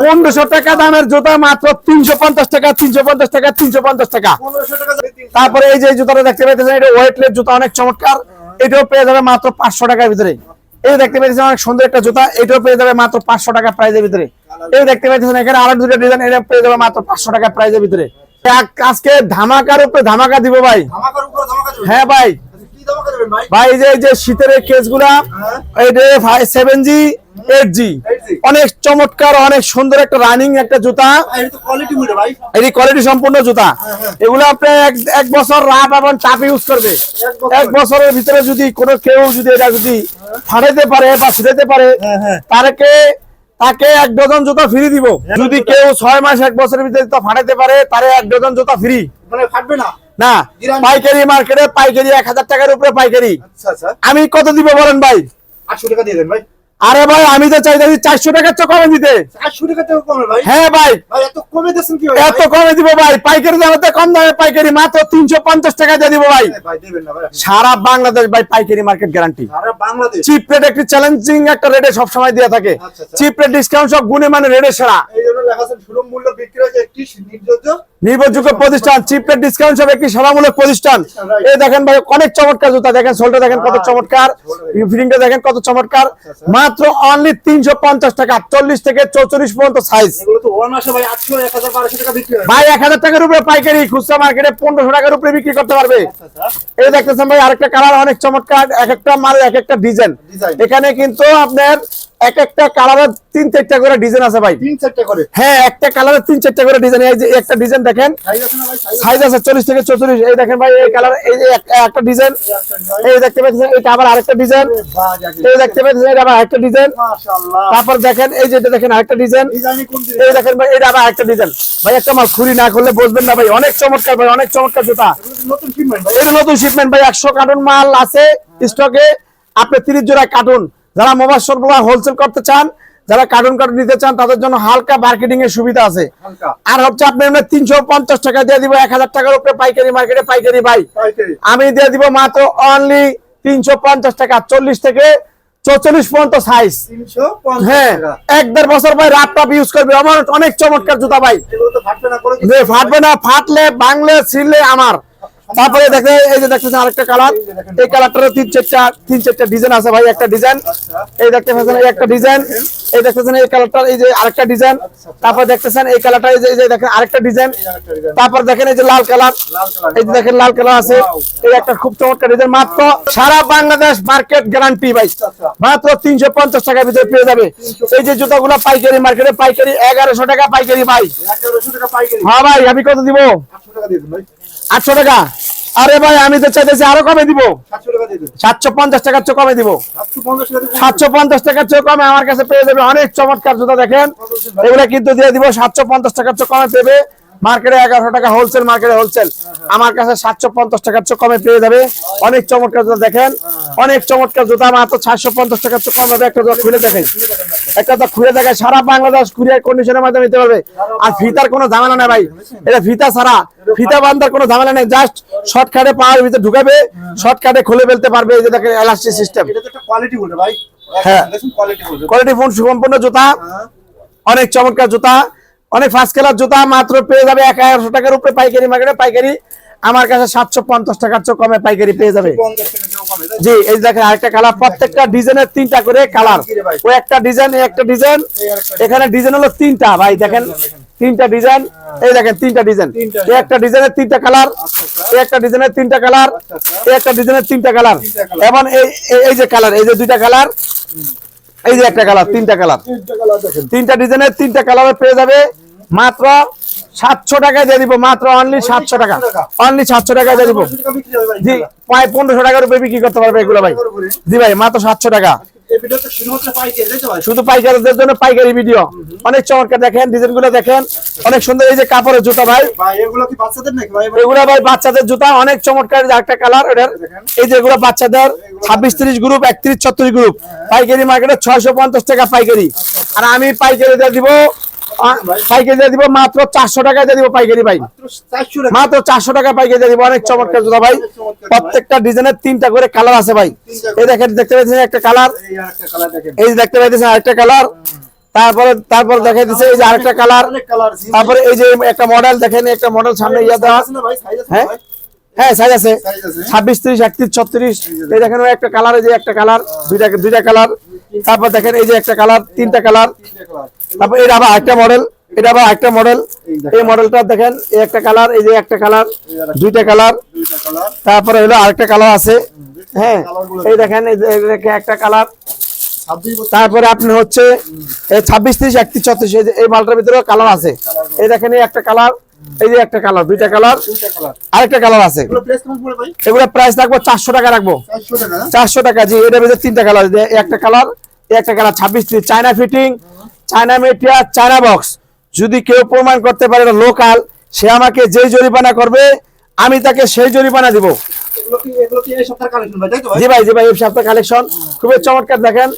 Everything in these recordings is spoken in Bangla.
পনেরোশো টাকা দামের জুতা মাত্র তিনশো পঞ্চাশ টাকা তিনশো পঞ্চাশ টাকা তিনশো পঞ্চাশ টাকা। তারপরে এই যে জুতাটা দেখতে পাইতেছেন এটা ওয়েটলেস জুতা অনেক চমৎকার। এটাও পেয়ে যাবে মাত্র পাঁচশো টাকার ভিতরে। এই দেখতে পাইতেছেন অনেক সুন্দর একটা জুতা এটাও পেয়ে যাবে মাত্র পাঁচশো টাকা প্রাইজের ভিতরে। এই দেখতে পাইতেছেন এখানে আরও দুটো ডিজাইন এটা পেয়ে যাবে মাত্র পাঁচশো টাকা প্রাইজের ভিতরে। আজকে ধামাকার উপরে ধামাকা দিব ভাই। হ্যাঁ ভাই। ভাই? যে যে শীতের কেসগুলা এটা সেভেন জি এইট জি অনেক চমৎকার অনেক সুন্দর একটা রানিং একটা জুতা। এটি কোয়ালিটি সম্পূর্ণ জুতা। এগুলো আপনি এক- বছর রাফ এবং চাপ ইউজ করবে। এক বছরের ভিতরে যদি কোনো কেউ যদি এটা যদি ফাটাইতে পারে বা ছিটাইতে পারে হ্যাঁ, হ্যাঁ। তাকে তাকে এক ডজন জুতা ফ্রি দিব। যদি কেউ ছয় মাস এক বছরের ভিতরে জুতা ফাটাইতে পারে তারে এক ডজন জুতা ফ্রি মানে ফাটবে না? না পাইকারি মার্কেটে পাইকারি এক হাজার টাকার উপরে পাইকারি। আচ্ছা আচ্ছা। আমি কত দিব বলেন ভাই? আটশো টাকা দিয়ে দেন ভাই। আরে ভাই আমি তো চাইতেছি চারশো টাকার চেয়ে কমে দিতে। হ্যাঁ ভাই। এত কমে দিব ভাই পাইকারি দামে কম দামে পাইকারি মাত্র তিনশো পঞ্চাশ টাকা দিয়ে দিব ভাই। সারা বাংলাদেশ ভাই পাইকারি মার্কেট গ্যারান্টি। চিপ রেট একটি চ্যালেঞ্জিং একটা রেটে সবসময় দিয়ে থাকে। আচ্ছা, আচ্ছা। চিপ রেট ডিসকাউন্ট সব গুণে মানে রেটে সেরা। নির্ভরযোগ্য প্রতিষ্ঠান চিপ রেট ডিসকাউন্ট সব একটি সেবামূলক প্রতিষ্ঠান। এই দেখেন ভাই অনেক চমৎকার জুতা। দেখেন সোলটা দেখেন কত চমৎকার। ফিটিংটা দেখেন কত চমৎকার। মাত্র অনলি তিনশো পঞ্চাশ টাকা চল্লিশ থেকে চৌচল্লিশ পর্যন্ত সাইজ ভাই এক হাজার টাকার উপরে পাইকারি খুচরা মার্কেটে পনেরোশো টাকার উপরে বিক্রি করতে পারবে। আচ্ছা এই দেখতেছেন ভাই আরেকটা কালার অনেক চমৎকার এক একটা মাল এক একটা ডিজাইন এখানে কিন্তু আপনার এক একটা কালারের তিন চারটা করে ডিজাইন আছে ভাই। তিন চারটে করে? হ্যাঁ একটা কালারের তিন চারটা করে ডিজাইন এই যে একটা ডিজাইন দেখেন। সাইজ আছে চল্লিশ থেকে চৌচল্লিশ। এই দেখেন ভাই এই কালার এই যে একটা ডিজাইন এই দেখতে পাচ্ছেন এটা আবার আরেকটা ডিজাইন এই দেখতে পাচ্ছেন এটা আবার আরেকটা ডিজাইন তারপর দেখেন এই যে এটা দেখেন আরেকটা ডিজাইন এই দেখেন ভাই এটা আবার আরেকটা ডিজাইন ভাই একটা মাল খুলি না করলে বসবেন না ভাই অনেক চমৎকার ভাই অনেক চমৎকার জুতা। নতুন এর নতুন শিপমেন্ট ভাই একশো কার্টুন মাল আছে স্টকে আপনি তিরিশ জোড়া কার্টুন যারা মোবাইল শপগুলো হোলসেল করতে চান যারা কার্টুন কার্টুন নিতে চান তাদের জন্য হালকা মার্কেটিং এর সুবিধা আছে। আর হচ্ছে আপনি তিনশো পঞ্চাশ টাকা দিয়ে দিব এক হাজার টাকার উপরে পাইকারি মার্কেটে পাইকারি ভাই আমি দিয়ে দিব মাত্র অনলি তিনশো পঞ্চাশ টাকা চল্লিশ থেকে চৌচল্লিশ পর্যন্ত সাইজ হ্যাঁ এক দেড় বছর ভাই রাত টাপ ইউজ করবে। আমার অনেক চমৎকার জুতা ভাই। ফাটবে না ফাটবে না ফাটলে বাংলে ছিললে আমার। তারপরে দেখেন, এই যে দেখতেছেন আরেকটা কালার। এই কালারটারও তিন চারটা তিন চারটা ডিজাইন আছে ভাই, একটা ডিজাইন। এই দেখতে পাচ্ছেন একটা ডিজাইন। এই দেখতেছেন এই কালারটা এই যে আরেকটা ডিজাইন। তারপর দেখতেছেন এই কালারটা এই যে দেখেন আরেকটা ডিজাইন। তারপর দেখেন এই যে লাল কালার। এই যে দেখেন লাল কালার আছে। এই একটা খুব চমৎকার ডিজাইন। মাত্র সারা বাংলাদেশ মার্কেট গ্যারান্টি ভাই। মাত্র তিনশো পঞ্চাশ টাকার ভিতরে পেয়ে যাবে। এই যে জুতাগুলো পাইকারি মার্কেটে পাইকারি এগারোশো টাকা পাইকারি ভাই। এগারোশো টাকা পাইকারি। হ্যাঁ ভাই আমি কত দিব? আটশো টাকা দিয়ে দিন ভাই। আটশো টাকা? আরে ভাই আমি তো চাইতেছি আরও কমে দিব। সাতশো পঞ্চাশ টাকার চেয়ে কমে দিব। সাতশো পঞ্চাশ টাকার চেয়ে কমে আমার কাছে পেয়ে যাবে অনেক চমৎকার জুতা দেখেন। এগুলো কিন্তু দিয়ে দিব সাতশো পঞ্চাশ টাকার চেয়ে কমে পেবে মার্কেটে এগারোশো টাকা হোলসেল মার্কেটে হোলসেল আমার কাছে সাতশো পঞ্চাশ টাকার চেয়ে কমে পেয়ে যাবে। অনেক চমৎকার জুতা দেখেন। অনেক চমৎকার জুতা মাত্র সাতশো পঞ্চাশ টাকার চেয়ে কমে একটা জুতা খুলে দেখেন একটা তো খুলে দেখে সারা বাংলাদেশ কুরিয়ার কন্ডিশনের মাধ্যমে নিতে পারবে। আর ফিতার কোনো ঝামেলা নেই ভাই। এটা ফিতা ছাড়া। ফিতা বান্ধার কোনো ঝামেলা নেই। জাস্ট শর্টকাটে পাওয়ার ভিতরে ঢুকাবে শর্টকাটে খুলে ফেলতে পারবে এই যে দেখেন এলাস্টিক সিস্টেম হ্যাঁ। কোয়ালিটি ফোন সুসম্পন্ন জুতা হ্যাঁ। অনেক চমৎকার জুতা অনেক ফার্স্ট ক্লাস জুতা মাত্র পেয়ে যাবে এক হাজারশো টাকার উপরে পাইকারি মার্কেটে পাইকারি আমার কাছে সাতশো পঞ্চাশ টাকার চেয়ে কমে পাইকারি পেয়ে যাবে? জি, এই দেখেন আরেকটা কালার প্রত্যেকটা ডিজাইনের তিনটা করে কালার ওই একটা ডিজাইন একটা ডিজাইন, এখানে ডিজাইন হলো তিনটা। ভাই, দেখেন, তিনটা ডিজাইন, এই দেখেন, তিনটা ডিজাইন। একটা ডিজাইনের তিনটা কালার একটা ডিজাইনের তিনটা কালার একটা ডিজাইনের তিনটা কালার এবং এই যে কালার এই যে দুইটা কালার এই যে একটা কালার তিনটা কালার তিনটা ডিজাইনের তিনটা কালারে পেয়ে যাবে মাত্র সাতশো টাকায় দিয়ে দিব মাত্র অনলি সাতশো টাকা। অনলি সাতশো টাকায় দিয়ে দিব। হয় জি প্রায় পনেরোশো টাকার উপরে বিক্রি করতে পারবে এগুলো ভাই। জি ভাই মাত্র সাতশো টাকা। শুধু পাইকারদের জন্য পাইকারি ভিডিও অনেক চমৎকার দেখেন ডিজাইনগুলো দেখেন। অনেক সুন্দর এই যে কাপড়ের জুতা ভাই। ভাই এগুলো ভাই? বাচ্চাদের জুতা অনেক চমৎকার একটা কালার এই যে এগুলো বাচ্চাদের ছাব্বিশ তিরিশ গ্রুপ একত্রিশ ছত্রিশ গ্রুপ পাইকারি মার্কেটে ছয়শো পঞ্চাশ টাকা পাইকারি। আর আমি পাইকারি দিয়ে দিব পাইকারি দিব মাত্র চারশো টাকা দিয়ে দিব পাইকারি ভাই। মাত্র চারশো টাকা পাইকারি দিয়ে দিব। অনেক চমৎকার জুতা ভাই। প্রত্যেকটা ডিজাইনের তিনটা করে কালার আছে ভাই। এই দেখেন দেখতে পাচ্ছেন একটা কালার? এই দেখতে পাইতেছেন আরেকটা কালার। তারপরে তারপরে দেখা দিচ্ছে এই যে আরেকটা কালার। তারপরে এই যে একটা মডেল দেখেন একটা মডেল সামনে ইয়া দেওয়া। হ্যাঁ? হ্যাঁ সাইজ আছে। ছাব্বিশ ত্রিশ একত্রিশ ছত্রিশ। এই দেখেন একটা কালার এই যে একটা কালার। দুইটা দুইটা কালার। তারপর দেখেন এই যে একটা কালার, তিনটা কালার। তারপর এটা আবার একটা মডেল এটা আবার একটা মডেল এই মডেলটা দেখেন, এই একটা কালার, এই যে একটা কালার, দুইটা কালার। তারপরে হলো আরেকটা কালার আছে। হ্যাঁ এই দেখেন, এই যে এই একটা কালার। তারপরে আপনি হচ্ছে ছাব্বিশ ত্রিশ একত্রিশ ছত্রিশ, এই মালটার ভিতরেও কালার আছে। এই দেখেন, এই একটা কালার। এই যে একটা কালার দুইটা কালার আরেকটা কালার আছে। এগুলো প্রাইস রাখব চারশো টাকা রাখব। 400 টাকা? না? চারশো টাকা জি এটা ভিতরে তিনটা কালার একটা কালার একটা কালার ছাব্বিশ ত্রিশ China fitting China material China box যদি কেউ প্রমাণ করতে পারে লোকাল সে আমাকে যেই জরিমানা করবে আমি তাকে সেই জরিমানা দিব। জি ভাই জি ভাই এই সপ্তাহ কালেকশন খুবই চমৎকার দেখেন।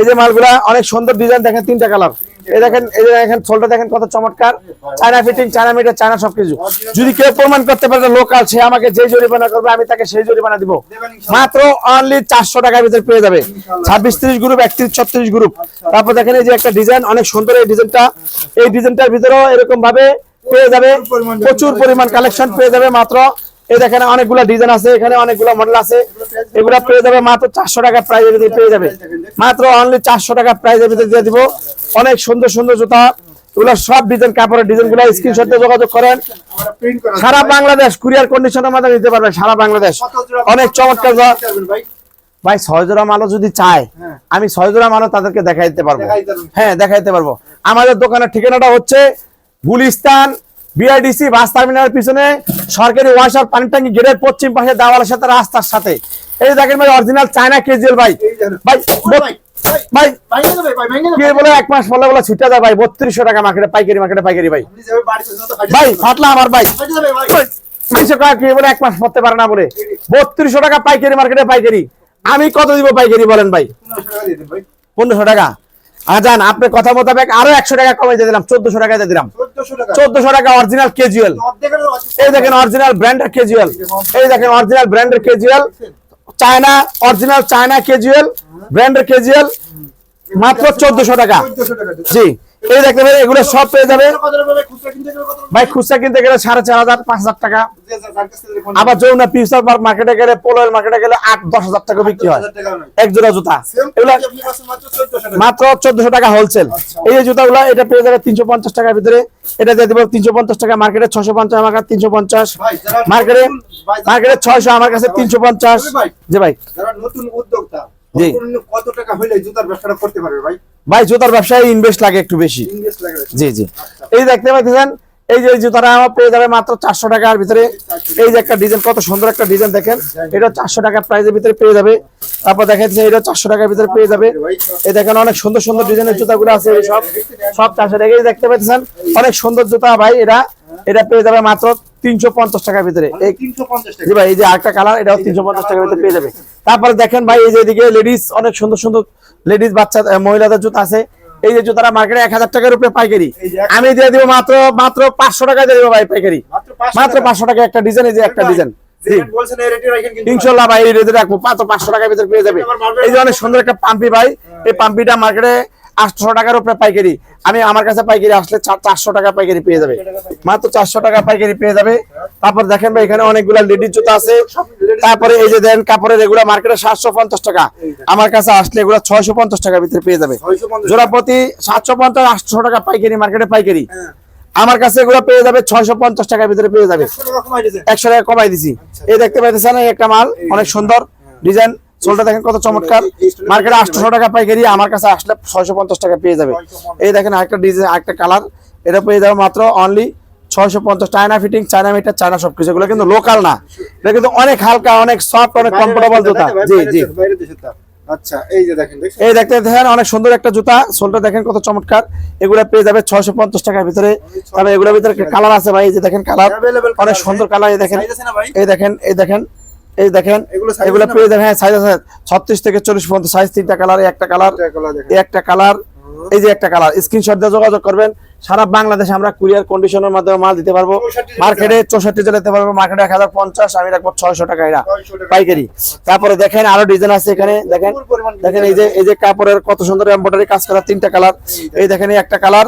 এই যে। মালগুলা অনেক সুন্দর ডিজাইন দেখেন তিনটা কালার এই দেখেন এই যে দেখেন সোলটা দেখেন কত চমৎকার। China fitting China meter China সবকিছু। যদি কেউ প্রমাণ করতে পারে লোকাল সে আমাকে যেই জরিমানা করবে আমি তাকে সেই জরিমানা দিব। মাত্র অনলি চারশো টাকার ভিতরে পেয়ে যাবে। ছাব্বিশ ত্রিশ গ্রুপ একত্রিশ ছত্রিশ গ্রুপ তারপর দেখেন এই যে একটা ডিজাইন অনেক সুন্দর এই ডিজাইনটা এই ডিজাইনটার ভিতরেও এরকম ভাবে পেয়ে যাবে। প্রচুর পরিমাণ কালেকশন পেয়ে যাবে মাত্র। এই দেখেন অনেকগুলো ডিজাইন আছে এখানে অনেকগুলো মডেল আছে। এগুলো পেয়ে যাবে মাত্র চারশো টাকা প্রাইজের ভিতরে পেয়ে যাবে। মাত্র অনলি চারশো টাকা প্রাইজের ভিতরে দিয়ে দিব। অনেক সুন্দর সুন্দর জুতা এগুলো সব ডিজাইন কাপড়ের ডিজাইনগুলো স্ক্রিনশট দিয়ে যোগাযোগ করেন। সারা বাংলাদেশ কুরিয়ার কন্ডিশনের মাধ্যমে নিতে পারবেন সারা বাংলাদেশ। অনেক চমৎকার। ভাই? ছয় জোড়া মালও যদি চায় হ্যাঁ। আমি ছয় জোড়া মালও তাদেরকে দেখাই দিতে পারব। হ্যাঁ দেখাইতে পারব। আমাদের দোকানের ঠিকানাটা হচ্ছে গুলিস্তান বিআরডিসি বাস টার্মিনালের পিছনে সরকারি ওয়াশার পানি ট্যাঙ্কি গেটের পশ্চিম পাশে দেওয়ালের সাথে রাস্তার সাথে। এই দেখেন ভাই অরিজিনাল চায়না কেজিএল ভাই। ভাই ভাই ভাই ভাই। ভাঙে যাবে ভাই ভেঙে কি যাবে বলে এক মাস ফলে বলে ছুটে যায় ভাই বত্রিশশো টাকা মার্কেটে পাইকারি মার্কেটে পাইকারি ভাই। আপনি যাবে বাড়ি পর্যন্ত তো ভাই ফাটলা আমার ভাই। ফাটে তিনশো টাকা কি বলে এক মাস পড়তে পারে না বলে। বত্রিশশো টাকা পাইকারি মার্কেটে পাইকারি। আমি কত দিব পাইকারি বলেন ভাই? 1500 টাকা দিয়ে দেন ভাই। পনেরোশো টাকা। আজান আপনার কথা মোতাবেক আরও একশো টাকা কমে দিয়ে দিলাম চোদ্দশো টাকা দিয়ে দিলাম। চোদ্দশো টাকা। অরিজিনাল কেজুয়াল এই দেখেন অরিজিনাল ব্র্যান্ডের কেজুয়াল এই দেখেন অরিজিনাল ব্র্যান্ডের casual China original China casual ব্র্যান্ডের কেজুয়াল মাত্র চোদ্দশো টাকা। 1400 টাকা জি। এই দেখতে পারেন এগুলো সব পেয়ে যাবে। ভাই খুচরা কিনতে গেলে সাড়ে চার হাজার পাঁচ হাজার টাকা। যে আবার যমুনা পিউসার মার্কেটে গেলে পোলোয়ের মার্কেটে গেলে আট দশ হাজার টাকা বিক্রি হয়। 1000 টাকা নয় এক জোড়া জুতা। এগুলো মাত্র 1400 টাকা। মাত্র চোদ্দশো টাকা হোলসেল এই যে জুতাগুলো এটা পেয়ে যাবে তিনশো পঞ্চাশ টাকার ভিতরে। এটা দিয়ে দেবো তিনশো পঞ্চাশ টাকা মার্কেটে ছশো পঞ্চাশ আমার কাছে তিনশো পঞ্চাশ। মার্কেটে মার্কেটে ছয়শো আমার কাছে তিনশো পঞ্চাশ। ভাই, ভাই। নতুন উদ্যোক্তা। কত টাকা হইলে জুতার ব্যবসাটা করতে পারবে ভাই? ভাই জুতার ব্যবসায় ইনভেস্ট লাগে একটু বেশি। জি জি। এই দেখতে পাচ্ছেন এই যে জুতাটা আমার পেয়ে যাবে মাত্র চারশো টাকার ভিতরে। এই যে একটা ডিজাইন কত সুন্দর একটা ডিজাইন দেখেন। এটা চারশো টাকা প্রাইজের ভিতরে পেয়ে যাবে। তারপর দেখা যাচ্ছে এটা চারশো টাকার ভিতরে পেয়ে যাবে। এই দেখেন অনেক সুন্দর সুন্দর ডিজাইনের জুতাগুলো আছে সব। সব চারশো টাকা দেখতে পাচ্ছেন অনেক সুন্দর জুতা ভাই এটা। এটা পেয়ে যাবে মাত্র তিনশো পঞ্চাশ টাকার ভিতরে। এই 350 টাকা। জি ভাই এই যে আরেকটা কালার এটাও তিনশো পঞ্চাশ টাকার ভিতরে পেয়ে যাবে। তারপরে দেখেন ভাই এই যে এদিকে লেডিস অনেক সুন্দর সুন্দর লেডিস বাচ্চা মহিলাদের জুতা আছে। এই যে জুতাটা মার্কেটে এক হাজার টাকার উপরে পাইকারি। আমি দিয়ে দিব মাত্র মাত্র পাঁচশো টাকা দিয়ে দেবো ভাই পাইকারি। মাত্র 500 মাত্র টাকা। পাঁচশো টাকা একটা ডিজাইন এই যে একটা ডিজাইন রেট রেটে ইনশাল্লাহ ভাই এই রেজে রাখব। পাঁচশো টাকার ভিতরে পেয়ে যাবে। এই যে অনেক সুন্দর একটা পাম্পি ভাই। এই পাম্পিটা মার্কেটে আটশো টাকার উপরে পাইকারি। আমি আমার কাছে পাইকারি আসলে চারশো টাকা পাইকারি পেয়ে যাবে। মাত্র চারশো টাকা পাইকারি পেয়ে যাবে। তারপর দেখেন ভাই এখানে অনেকগুলা লেডিস জুতা আছে। তারপরে এই যে দেন কাপড়ের এগুলা মার্কেটে সাতশো পঞ্চাশ টাকা। আমার কাছে আসলে এগুলো ছয়শো পঞ্চাশ টাকার ভিতরে পেয়ে যাবে। 650 জোড়া প্রতি সাতশো পঞ্চাশ আটশো টাকা পাইকারি মার্কেটে পাইকারি। হ্যাঁ। আমার কাছে এগুলো পেয়ে যাবে ছয়শো পঞ্চাশ টাকার ভিতরে পেয়ে যাবে। 100 টাকা কমাই দিয়েছে। একশো টাকা কমাই দিছি। এই দেখতে পাইতেছেন একটা মাল অনেক সুন্দর ডিজাইন। সোলটা দেখেন কত চমৎকার। মার্কেটে আটশো টাকা পাইকারি আমার কাছে আসলে ছয়শো পঞ্চাশ টাকা পেয়ে যাবে। এই দেখেন আরেকটা ডিজাইন আরেকটা কালার। এটা পেয়ে যাবে মাত্র অনলি ছয়শো পঞ্চাশ। China fitting China meter China সবকিছু। এগুলো কিন্তু লোকাল না। এটা কিন্তু অনেক হালকা অনেক সফট অনেক কমফোর্টেবল জুতা। জি জি। আচ্ছা এই যে দেখেন এই দেখতে দেখেন অনেক সুন্দর একটা জুতা। সোলটা দেখেন কত চমৎকার। এগুলো পেয়ে যাবে ছয়শো পঞ্চাশ টাকার ভিতরে। তবে এগুলোর ভিতরে কালার আছে ভাই এই যে দেখেন কালার। অনেক সুন্দর কালার এই দেখেন? এই দেখেন এই দেখেন। এই দেখেন এগুলো পেয়ে যাবেন হ্যাঁ সাইজ আছে। ছত্রিশ থেকে চল্লিশ পর্যন্ত সাইজ তিনটা কালার একটা কালার একটা কালার এই যে একটা কালার স্ক্রিনশট দিয়ে যোগাযোগ করবেন। সারা বাংলাদেশে আমরা কুরিয়ার কন্ডিশনের মাধ্যমে মাল দিতে পারব। মার্কেটে চৌষট্টি জেলা দিতে পারব। মার্কেটে এক হাজার পঞ্চাশ আমি রাখব ছয়শো টাকা এরা। পাইকারি। তারপরে দেখেন আরও ডিজাইন আছে এখানে। দেখেন দেখেন এই যে এই যে কাপড়ের কত সুন্দর এমব্রয়ডারি কাজ করা তিনটা কালার এই দেখেন একটা কালার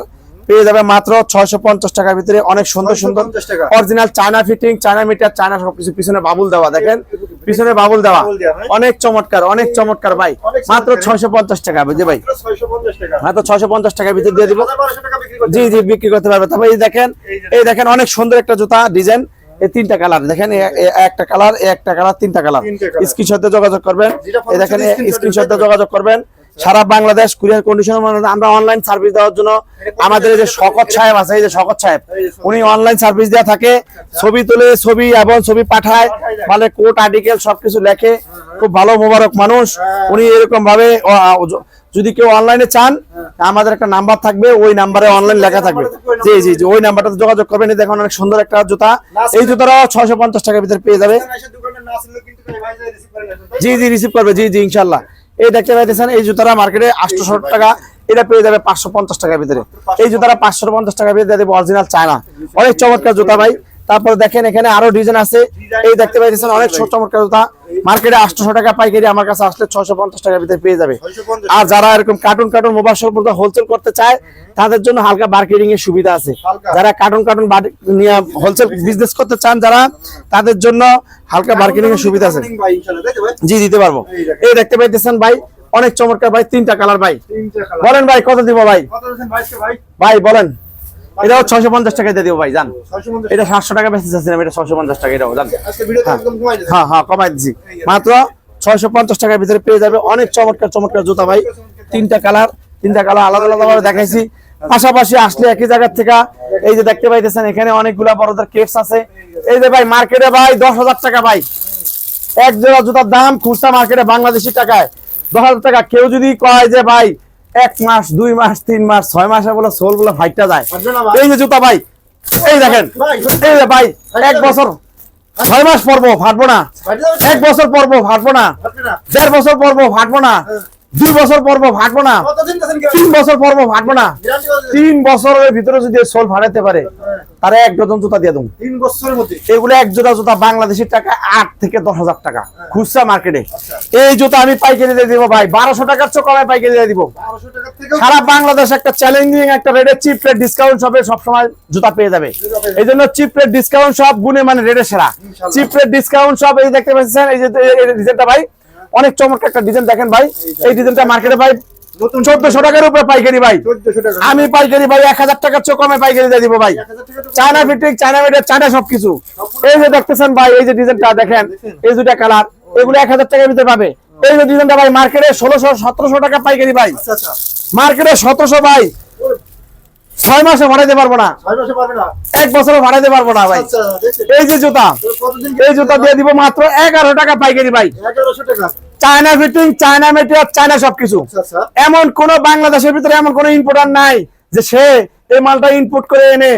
পেয়ে যাবে মাত্র ছয়শো পঞ্চাশ টাকার ভিতরে। অনেক সুন্দর সুন্দর original China fitting China meter China সবকিছু পিছনে বাবুল দেওয়া দেখেন? পিছনে বাবুল দেওয়া। অনেক চমৎকার অনেক চমৎকার ভাই। মাত্র। ছয়শো পঞ্চাশ টাকা বুঝে ভাই? মাত্র ছয়শো পঞ্চাশ টাকার ভিতরে দিয়ে দিব। 1200 টাকা বিক্রি করতে জি জি বিক্রি করতে পারবে। তবে এই দেখেন এই দেখেন অনেক সুন্দর একটা জুতা ডিজাইন। এই তিনটা কালার দেখেন একটা কালার একটা কালার তিনটা কালার। স্ক্রিনশটে যোগাযোগ করবেন। এই দেখেন স্ক্রিনশটে যোগাযোগ করবেন। সারা বাংলাদেশ কুরিয়ার কন্ডিশনের মধ্যে আমরা অনলাইন সার্ভিস দেওয়ার জন্য আমাদের যে শকত সাহেব আছে এই যে শকত সাহেব উনি অনলাইন সার্ভিস দেওয়া থাকে। ছবি তুলে ছবি এবং ছবি পাঠায় মানে কোর্ট আর্টিকেল সবকিছু লেখে। খুব ভালো মোবারক মানুষ। উনি এরকম ভাবে যদি কেউ অনলাইনে চান আমাদের একটা নাম্বার থাকবে ওই নাম্বারে অনলাইন লেখা থাকবে। জি জি জি ওই নাম্বারটাতে যোগাযোগ করবেন। দেখুন অনেক সুন্দর একটা জুতা। এই জুতাটাও ছয়শো পঞ্চাশ টাকার ভিতরে পেয়ে যাবে। জি জি রিসিভ করবে। জি জি ইনশাল্লাহ। এই দেখতে পাইতেছেন, এই জুতারা মার্কেটে আটশো টাকা, এটা পেয়ে যাবে পাঁচশো পঞ্চাশ টাকার ভিতরে। এই জুতারা পাঁচশো পঞ্চাশ টাকার ভিতরে অরিজিনাল চায় না অনেক চমৎকার জুতা ভাই। তারপর দেখেন এখানে আরও ডিজাইন আছে। এই দেখতে পাইতেছেন অনেক ছোট চমৎকার জুতা মার্কেটে আটশো টাকা পাইকারি আমার কাছে আসলে ছয়শো পঞ্চাশ টাকার ভিতরে পেয়ে যাবে। আর যারা এরকম carton carton mobile shop wholesale করতে চায় তাদের জন্য হালকা মার্কেটিং এর সুবিধা আছে। যারা কার্টুন কার্টুন নিয়ে হোলসেল বিজনেস করতে চান যারা তাদের জন্য হালকা মার্কেটিং এর সুবিধা আছে। জি দিতে পারব। এই দেখতে পাইতেছেন ভাই অনেক চমৎকার ভাই তিনটা কালার ভাই। বলেন ভাই কত দিব ভাই? ভাই বলেন। এটাও ছয়শো পঞ্চাশ টাকা দিয়ে দিব ভাই জান। এটা সাতশো টাকা বেঁচে চাচ্ছিলাম এটা ছয়শো পঞ্চাশ টাকা এটাও জান। কমাই দিয়েছেন হ্যাঁ হ্যাঁ কমাই দিচ্ছি মাত্র ছয়শো পঞ্চাশ টাকার ভিতরে পেয়ে যাবে অনেক চমৎকার চমৎকার জুতা ভাই। তিনটা কালার তিনটা কালার আলাদা আলাদা ভাবে দেখাইছি। পাশাপাশি আসলে একই জায়গার থেকে এই যে দেখতে পাইতেছেন এখানে অনেকগুলা বড়দের কেপস আছে। এই যে ভাই মার্কেটে ভাই দশ হাজার টাকা ভাই। এক জোড়া জুতার দাম খুচরা মার্কেটে বাংলাদেশি টাকায় দশ হাজার টাকা। কেউ যদি কয় যে ভাই এক মাস দুই মাস তিন মাস ছয় মাসে বলে সোলগুলো ফাইটটা যায়। এই যে জুতা ভাই এই দেখেন ভাই, এই যে ভাই এক বছর ছয় মাস পরবো ফাটবো না। এক বছর পরবো ফাটবো না। ফাটবে না। দেড় বছর পরবো ফাটবো না। দুই বছর পরবো ফাটবো না। তিন বছর পরবো ফাটবো না? তিন বছরের ভিতরে যদি সোল ফাটাতে পারে তারা এক ডজন জুতা দিয়ে দেবো। তিন বছরের মধ্যে? এগুলো এক জোড়া জুতা বাংলাদেশের টাকা আট থেকে দশ হাজার টাকা। খুচরা মার্কেটে। এই জুতা আমি পাইকারি দিয়ে দিব ভাই। বারোশো টাকার চেয়ে কমে পাইকারি দিয়ে দিব। সারা বাংলাদেশ একটা চ্যালেঞ্জিং একটা রেটে চিপ রেট ডিসকাউন্ট শপে সবসময় জুতা পেয়ে যাবে। এই জন্য চিপ রেট ডিসকাউন্ট সব গুণে মানে রেটে সেরা। চিপ রেট ডিসকাউন্ট সব এই দেখতে পাচ্ছেন এই যে ভাই অনেক চমৎকার একটা ডিজাইন দেখেন ভাই। এই ডিজাইনটা মার্কেটে ভাই চোদ্দশো টাকার উপরে পাইকারি ভাই। আমি পাইকারি ভাই এক হাজার টাকার চেয়ে কমে পাইকারি দিয়ে দিব ভাই। China fitting China meter China সবকিছু। এই যে দেখতেছেন ভাই এই যে ডিজাইনটা দেখেন এই দুটা কালার এগুলো এক হাজার টাকার ভিতরে পাবে। এই যে ডিজাইনটা ভাই মার্কেটে ষোলোশো সতেরোশো টাকা পাইকারি ভাই। আচ্ছা আচ্ছা। মার্কেটে সতেরোশো ভাই। ছয় মাসে ভাড়াইতে পারব না। এক বছরে ভাড়াইতে পারব না ভাই। আচ্ছা এই যে জুতা এই জুতা দিয়ে দিব মাত্র এগারো টাকা পাইকারি ভাই। China fitting China material China সবকিছু। আচ্ছা আচ্ছা। এমন কোন বাংলাদেশের ভিতরে এমন কোন ইম্পোর্টার নাই যে সে এই মালটা ইনপুট করে এনে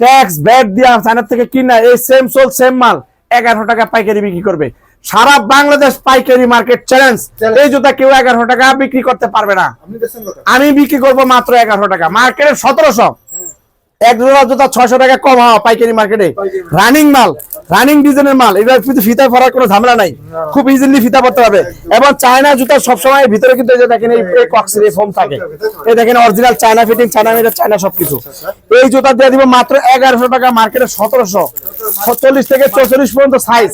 ট্যাক্স ব্যাট দিয়া চায়নার থেকে কিনা এই সেম সোল সেম মাল এগারো টাকা পাইকারি বিক্রি করবে। সারা বাংলাদেশ পাইকারি মার্কেট চ্যালেঞ্জ এই জুতা কেউ এগারো টাকা বিক্রি করতে পারবে না। আমি বিক্রি করব মাত্র এগারো টাকা। মার্কেটে সতেরোশো। এক জোড়া জুতা ছয়শো টাকা কম হওয়া পাইকারি মার্কেটে। রানিং মাল রানিং ডিজাইনের মাল। এটা কিন্তু ফিতা পরার কোনো ঝামেলা নাই। খুব ইজিলি ফিতা পড়তে হবে। এবং চায়না জুতা সবসময় ভিতরে কিন্তু এই যে দেখেন এই কক্সের এই ফোম থাকে। এই দেখেন original China fitting China meter China সবকিছু। এই জুতা দিয়ে দিব মাত্র এগারোশো টাকা মার্কেটে সতেরোশো। চল্লিশ থেকে চৌচল্লিশ পর্যন্ত সাইজ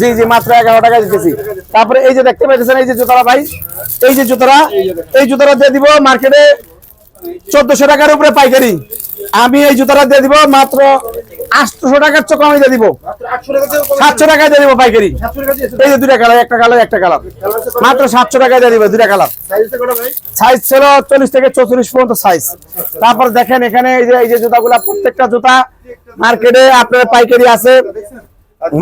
জি। জি মাত্র এগারো টাকা দিতেছি। তারপরে এই যে দেখতে পাইতেছেন এই যে জুতারা ভাই এই যে জুতারা এই জুতারা দিয়ে দিব মার্কেটে চোদ্দশো টাকার উপরে পাইকারি। আমি এই জুতারা দিয়ে দিব মাত্র আটশো টাকার চোখ আমি দিয়ে দিব। সাতশো টাকায় দিয়ে দিব পাইকারি। এই যে দুটা কালার, একটা কালার একটা কালার? মাত্র সাতশো টাকায় দিয়ে দিব দুটা কালার। সাইজ ছিল চল্লিশ থেকে চৌচল্লিশ পর্যন্ত সাইজ তারপর দেখেন এখানে এই যে এই যে জুতাগুলা, প্রত্যেকটা জুতা মার্কেটে আপনার পাইকারি আছে।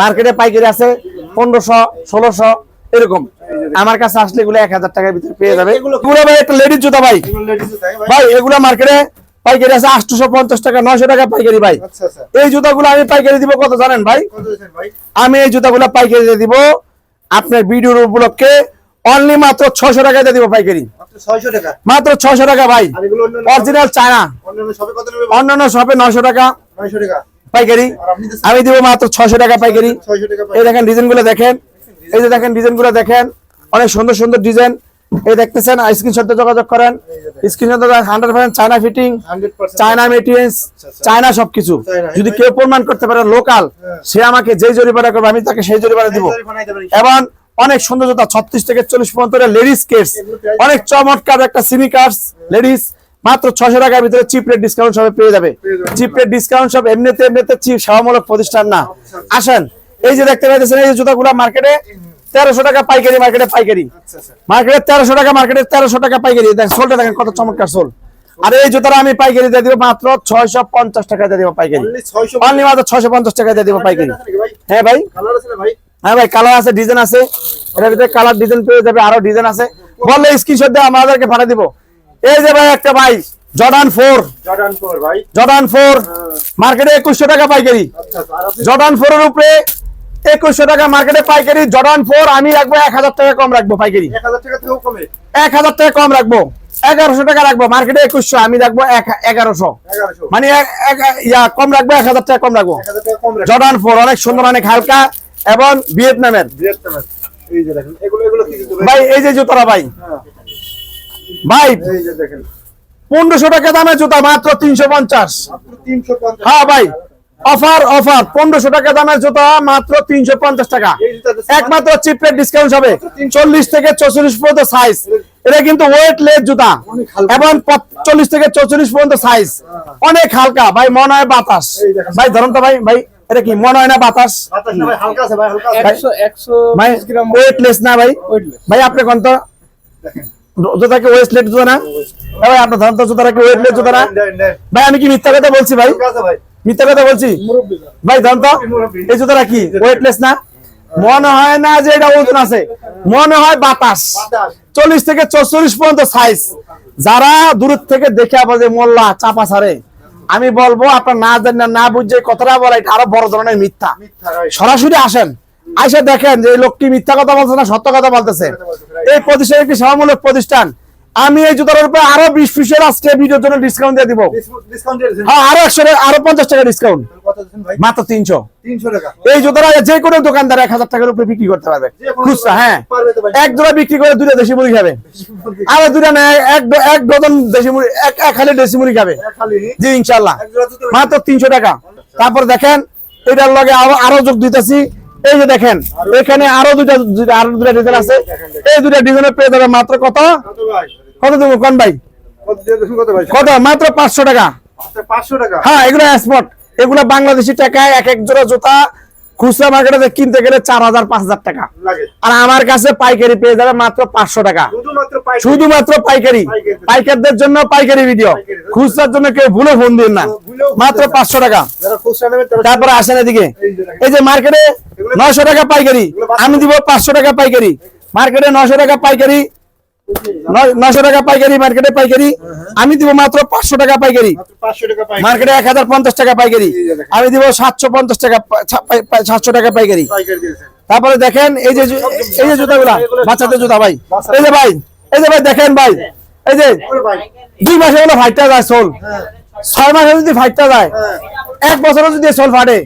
মার্কেটে পাইকারি আছে, পনেরোশো, ষোলোশো, এরকম। আমার কাছে আসলে এগুলো এক হাজার টাকার ভিতরে পেয়ে যাবে এগুলো- ভাই একটা লেডিস জুতা ভাই। ভাই। এগুলো মার্কেটে পাইকারি আছে আটশোশো পঞ্চাশ টাকা নয়শো টাকা পাইকারি ভাই। আচ্ছা আচ্ছা। এই জুতাগুলো আমি পাইকারি দিব কত জানেন ভাই? আমি এই জুতাগুলো পাইকারি দিব। আপনার ভিডিওর উপলক্ষে অনলি মাত্র ছয়শো টাকা দিয়ে দিব পাইকারি। মাত্র ছয়শো টাকা? ভাই। অরিজিনাল চায়না অন্যান্য শপে নয়শো টাকা পাইকারি। আমি দিব মাত্র ছয়শো টাকা পাইকারি। এই দেখেন ডিজাইনগুলো দেখেন। এই যে দেখেন ডিজাইনগুলো দেখেন। অনেক সুন্দর সুন্দর ডিজাইন। এই দেখতেছেন স্ক্রিনশটে যোগাযোগ করেন। স্ক্রিনশটে hundred percent China fitting hundred percent China materials China সবকিছু। যদি কেউ প্রমাণ করতে পারে লোকাল সে আমাকে যেই জরিমানা করবে আমি তাকে সেই জরিমানা দিব। এবং অনেক সুন্দর জুতা ছত্রিশ থেকে চল্লিশ পর্যন্ত লেডিস কেস অনেক চমৎকার একটা সিনিকার্স লেডিস মাত্র ছশো টাকার ভিতরে চিপ রেট ডিসকাউন্ট সবে পেয়ে যাবে। চিপ রেট ডিসকাউন্ট সব এমনিতে এমনিতে চিপ সেবামূলক প্রতিষ্ঠান না। আসেন এই যে দেখতে পাচ্ছেন এই জুতাগুলো মার্কেটে তেরোশো টাকা পাইকারি মার্কেটে পাইকারি। আচ্ছা আচ্ছা। মার্কেটে তেরোশো টাকা মার্কেটে তেরোশো টাকা পাইকারি। দেখেন সোলটা দেখেন কত চমৎকার সোল। আর এই জুতাটা আমি পাইকারি দিয়ে দিব মাত্র ছয়শো পঞ্চাশ টাকা দিয়ে দিব পাইকারি। অনলি মাত্র ছয়শো পঞ্চাশ টাকা দিয়ে দিব পাইকারি। হ্যাঁ ভাই। আছে হ্যাঁ ভাই কালার আছে ডিজাইন আছে। এটার ভিতরে কালার ডিজাইন পেয়ে যাবে আরও ডিজাইন আছে। বললে স্ক্রিনশট দিয়ে আমাদেরকে পাঠিয়ে দিব। এই যে ভাই একটা ভাই জর্ডান ফোর জর্ডান ফোর ভাই। জর্ডান ফোর মার্কেটে একুশশো টাকা পাইকারি। আচ্ছা আচ্ছা। জর্ডান ফোর এর উপরে একুশশো টাকা মার্কেটে পাইকারি জর্ডান ফোর আমি রাখব এক হাজার টাকা কম রাখব পাইকারি। এক হাজার টাকা কমে। রাখব। এগারোশো টাকা রাখব মার্কেটে একুশশো আমি রাখব এগারোশো। মানে ইয়া কম রাখব এক হাজার টাকা কম রাখব। জর্ডান ফোর অনেক সুন্দর অনেক হালকা এবং ভিয়েতনামের ভাই? এই যে জুতারা ভাই। হ্যাঁ, ভাই পনেরোশো টাকা দামের জুতা মাত্র তিনশো পঞ্চাশ। হ্যাঁ ভাই। Offer offer. পনেরোশো টাকা দামের জুতা মাত্র তিনশো পঞ্চাশ টাকা। একমাত্র চিপ রেট ডিসকাউন্ট হবে। চল্লিশ থেকে চৌচল্লিশ পর্যন্ত সাইজ এটা কিন্তু ওয়েট লেস জুতা। এবং চল্লিশ থেকে চৌচল্লিশ পর্যন্ত সাইজ অনেক হালকা। ভাই মনে হয় বাতাস। ভাই ধরুন তো ভাই ভাই এটা কি মনে হয় না বাতাস? বাতাস না ভাই ওয়েট লেস না ভাই? ভাই আপনি কোন তো? জুতা কি ওয়েট লেস জুতা না? ভাই আপনার ধরুন তো জুতাটা কি ওয়েট লেস জুতা না। ভাই আমি কি মিথ্যা কথা বলছি ভাই? ভাই। মিথ্যা কথা বলছি? ভাই ধরুন তো? এই জুতাটা কি? ওয়েটলেস না? মনে হয় না যে এটা ওজন আছে। মনে হয় বাতাস। চল্লিশ থেকে চল্লিশ পর্যন্ত সাইজ যারা দূর থেকে দেখে আবার যে মোল্লা চাপা ছাড়ে আমি বলব আপনার না জানেন না বুঝে কথাটা বলা এটা আরও বড় ধরনের মিথ্যা। সরাসরি আসেন। আইসে দেখেন যে এই লোকটি মিথ্যা কথা বলছে না সত্য কথা বলতেছে। এই প্রতিষ্ঠান একটি সেবামূলক প্রতিষ্ঠান। আমি এই জুতার উপরে আরও বিশ পিসের আজকে ভিডিওর জন্য ডিসকাউন্ট দিয়ে দিব। হ্যাঁ আরও একশো আরও পঞ্চাশ টাকা ডিসকাউন্ট মাত্র তিনশো। এই জুতোটা যে কোনো দোকানদার এক হাজার টাকার উপরে বিক্রি করতে পারবে। খুচরা হ্যাঁ। এক জোড়া বিক্রি করে দুটা দেশি মুড়ি খাবে। আর দুটা না এক এক ডজন দেশি মুড়ি এক এক খালি দেশি মুড়ি খাবে। জি ইনশাল্লাহ মাত্র তিনশো টাকা। তারপর দেখেন এটার লগে আরও আরও যোগ দিতেছি। এই যে দেখেন এখানে আরও দুটা দুটা- আরও দুটা ডিজাইন আছে। এই দুটা ডিজাইনের পেয়ে যাবে মাত্র কত? কত দেবো কোন ভাই? কত মাত্র পাঁচশো টাকা। পাঁচশো টাকা? হ্যাঁ এগুলো স্পট এগুলো বাংলাদেশি টাকায় এক এক জোড়া জুতা। খুচরা মার্কেটে কিনতে গেলে চার হাজার পাঁচ হাজার টাকা। আর আমার কাছে পাইকারি পেয়ে যাবে মাত্র পাঁচশো টাকা। শুধুমাত্র পাইকারি। পাইকারি। পাইকারদের জন্য পাইকারি ভিডিও খুচরার জন্য কেউ ভুলে ফোন দিন না। মাত্র পাঁচশো টাকা। তারপরে আসেন এদিকে। এই যে মার্কেটে নয়শো টাকা পাইকারি। আমি দিব পাঁচশো টাকা পাইকারি। মার্কেটে নয়শো টাকা পাইকারি। নয়শো টাকা পাইকারি মার্কেটে পাইকারি। আমি দিব মাত্র পাঁচশো টাকা পাইকারি। মাত্র পাঁচশো টাকা পাই মার্কেটে এক হাজার পঞ্চাশ টাকা পাইকারি। এই যে দেখেন। আমি দিব সাতশো পঞ্চাশ টাকা সাতশো টাকা পাইকারি। পাইকারি তারপরে দেখেন এই যে এই যে জুতাগুলা বাচ্চাদের জুতা ভাই। এই যে ভাই এই যে ভাই দেখেন ভাই। এই যে দুই মাসে হলো ফাইটটা যায় সোল। হ্যাঁ। ছয় মাসে যদি ফাইটটা যায় হ্যাঁ। এক বছরও যদি সোল ফাটে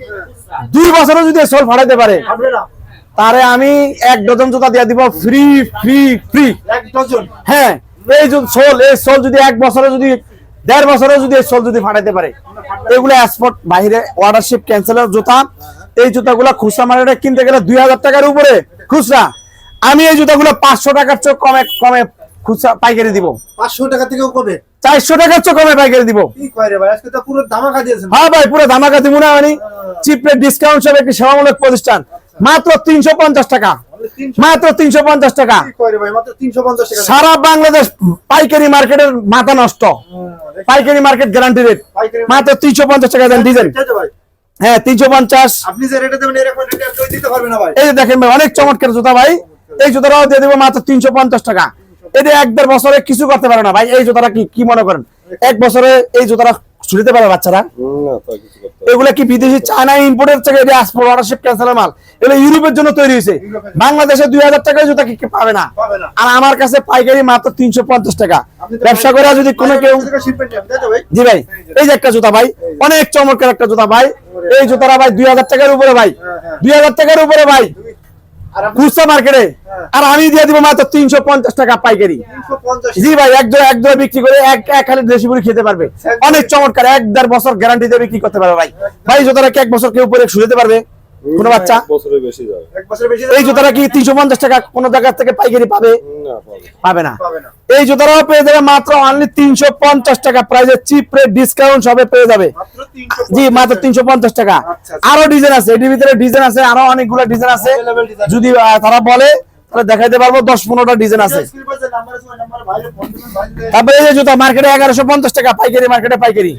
দুই বছরও যদি সোল ফাটাতে পারে তারে আমি এক ডজন জুতা দিয়ে দিব ফ্রি ফ্রি ফ্রি এক ডজন? হ্যাঁ এই যে সোল এই সোল যদি এক বছরে যদি দেড় বছরে যদি এই সোল যদি ফাটাইতে পারে। এগুলো এক্সপোর্ট বাইরে অর্ডারশিপ ক্যান্সেলের জুতা। এই জুতাগুলো খুচরা মার্কেটে কিনতে গেলে দুই হাজার টাকার উপরে। খুচরা। আমি এই জুতাগুলো পাঁচশো টাকার চেয়ে কমে কমে খুচরা পাইকারি দিব। পাঁচশো টাকা থেকেও কমে? চারশো টাকার চেয়ে কমে পাইকারি দিব। হ্যাঁ ভাই পুরো ধামাকা দিব না মানে চিপ রেট ডিসকাউন্ট সব একটি সেবামূলক প্রতিষ্ঠান। মাত্র তিনশো পঞ্চাশ টাকা। মাত্র তিনশো পঞ্চাশ টাকা। সারা বাংলাদেশ পাইকারি মার্কেটের মাথা নষ্ট। পাইকারি মার্কেট গ্যারান্টি রেট মাত্র তিনশো পঞ্চাশ টাকা দেন ডিজেল হ্যাঁ তিনশো পঞ্চাশ। এই যে দেখেন ভাই অনেক চমৎকার জুতা ভাই। এই জুতাটাও দিয়ে দেবো মাত্র তিনশো পঞ্চাশ টাকা। এটা এক দেড় বছরে কিছু করতে পারে না ভাই। এই জুতাটা কি কি মনে করেন? এক বছরে এই জুতাটা পারে বাচ্চারা? না তা কিছু করতে হবে। এগুলা কি বিদেশি চায়না ইম্পোর্টের থেকে অর্ডারশিপ ক্যান্সেলের মাল? এগুলো ইউরোপের জন্য তৈরি হয়েছে। বাংলাদেশে দুই হাজার টাকায় জুতা কি পাবে না? আর আমার কাছে পাইকারি মাত্র তিনশো পঞ্চাশ টাকা। ব্যবসা করে যদি কোনো কেউ জি ভাই এই যে। একটা জুতা ভাই অনেক চমৎকার একটা জুতা ভাই। এই জুতারা ভাই দুই হাজার টাকার উপরে ভাই। হ্যাঁ, হ্যাঁ। দুই হাজার টাকার উপরে ভাই। খুচরা মার্কেটে? আর আমি দিয়ে দিব মাত্র তিনশো পঞ্চাশ টাকা পাইকারি। 350 জি ভাই এক জোড়া এক জোড়া বিক্রি করে এক এক খালি দেশি মুড়ি খেতে পারবে। অনেক চমৎকার এক দেড় বছর গ্যারান্টি দিয়ে বিক্রি করতে পারবে ভাই। ভাই যতটা এক বছর কেউ পরে শুয়ে পারবে? কোনো বাচ্চা? বছরের বেশি যাবে। এক বছরের বেশি এই জুতাটা কি তিনশো পঞ্চাশ টাকা? কোনো জায়গা থেকে পাইকারি পাবে? না পাবে না। এই জুতাটাও পেয়ে যাবে মাত্র অনলি তিনশো পঞ্চাশ টাকা প্রাইসে চিপ রেট ডিসকাউন্ট সবে পেয়ে যাবে। জি মাত্র তিনশো পঞ্চাশ টাকা। আচ্ছা, আরও ডিজাইন আছে এটির ভিতরে ডিজাইন আছে আরও অনেকগুলো ডিজাইন আছে। যদি তারা বলে তাহলে দেখাইতে পারব দশ পনেরোটা ডিজাইন আছে। তারপরে এই যে জুতা মার্কেটে এগারোশো পঞ্চাশ টাকা পাইকারি মার্কেটে পাইকারি।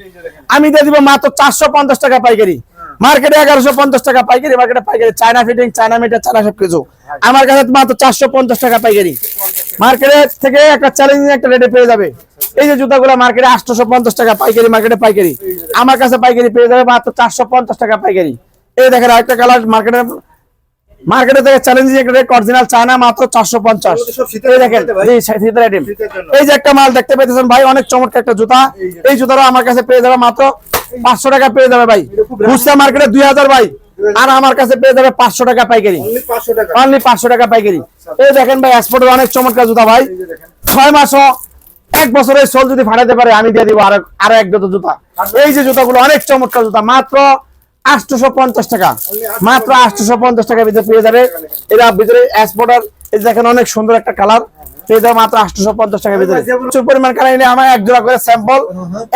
আমি দিয়ে দিব মাত্র চারশো পঞ্চাশ টাকা পাইকারি। মার্কেটে এগারোশো পঞ্চাশ টাকা পাইকারি মার্কেটে পাইকারি। China fitting China meter China সব কিছু। আমার কাছে মাত্র চারশো পঞ্চাশ টাকা পাইকারি। মার্কেটে থেকে একটা চ্যালেঞ্জিং একটা রেটে পেয়ে যাবে। এই যে জুতাগুলো মার্কেটে আটশোশো পঞ্চাশ টাকা পাইকারি মার্কেটে পাইকারি। আমার কাছে পাইকারি পেয়ে যাবে মাত্র চারশো পঞ্চাশ টাকা পাইকারি। এই দেখেন আরেকটা কালার মার্কেটে মার্কেটে থেকে চ্যালেঞ্জিং একটা রেট অরিজিনাল চায়না মাত্র চারশো পঞ্চাশ। এই দেখেন মধ্যে শীতের আইটেম এই যে একটা মাল দেখতে পেতেছেন ভাই অনেক চমৎকার একটা জুতা। এই জুতাটা আমার কাছে পেয়ে যাবে মাত্র পাঁচশো টাকা পেয়ে যাবে ভাই। খুচরা মার্কেটে দুই হাজার ভাই। আর আমার কাছে পেয়ে যাবে পাঁচশো টাকা পাইকারি। অনলি 500 টাকা। পাঁচশো টাকা পাইকারি। এই দেখেন ভাই এক্সপোর্টের অনেক চমৎকার জুতা ভাই। ছয় মাসও এক বছরের সোল যদি ফাটাতে পারে আমি দিয়ে দিব আরও আরও এক দুটো জুতা। এই যে জুতাগুলো অনেক চমৎকার জুতা মাত্র আটশোশো পঞ্চাশ টাকা। মাত্র আটশোশো পঞ্চাশ টাকার ভিতরে পেয়ে যাবে। এরা ভিতরে এক্সপোর্টার এই দেখেন অনেক সুন্দর একটা কালার পেয়ে যাবে মাত্র আটশোশো পঞ্চাশ টাকার ভিতরে। প্রচুর পরিমাণ কালার এনে আমার এক জোড়া করে স্যাম্পল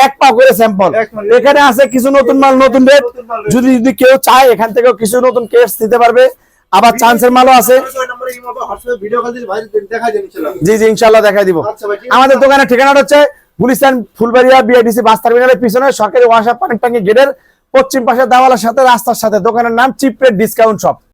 এক পা করে স্যাম্পল এখানে আছে কিছু নতুন মাল নতুন রেট যদি যদি কেউ চায় এখান থেকেও কিছু নতুন কেস দিতে পারবে। আবার চান্সের মালও আছে। জি জি ইনশাল্লাহ দেখাই দিব। আচ্ছা। আমাদের দোকানের ঠিকানাটা হচ্ছে গুলিস্তান ফুলবাড়িয়া বিআইডিসি বাস টার্মিনালের পিছনে সরকারি পানি ট্যাঙ্কি গেটের পশ্চিম পাশে দেওয়ালের সাথে রাস্তার সাথে দোকানের নাম চিপ্রেট ডিসকাউন্ট শপ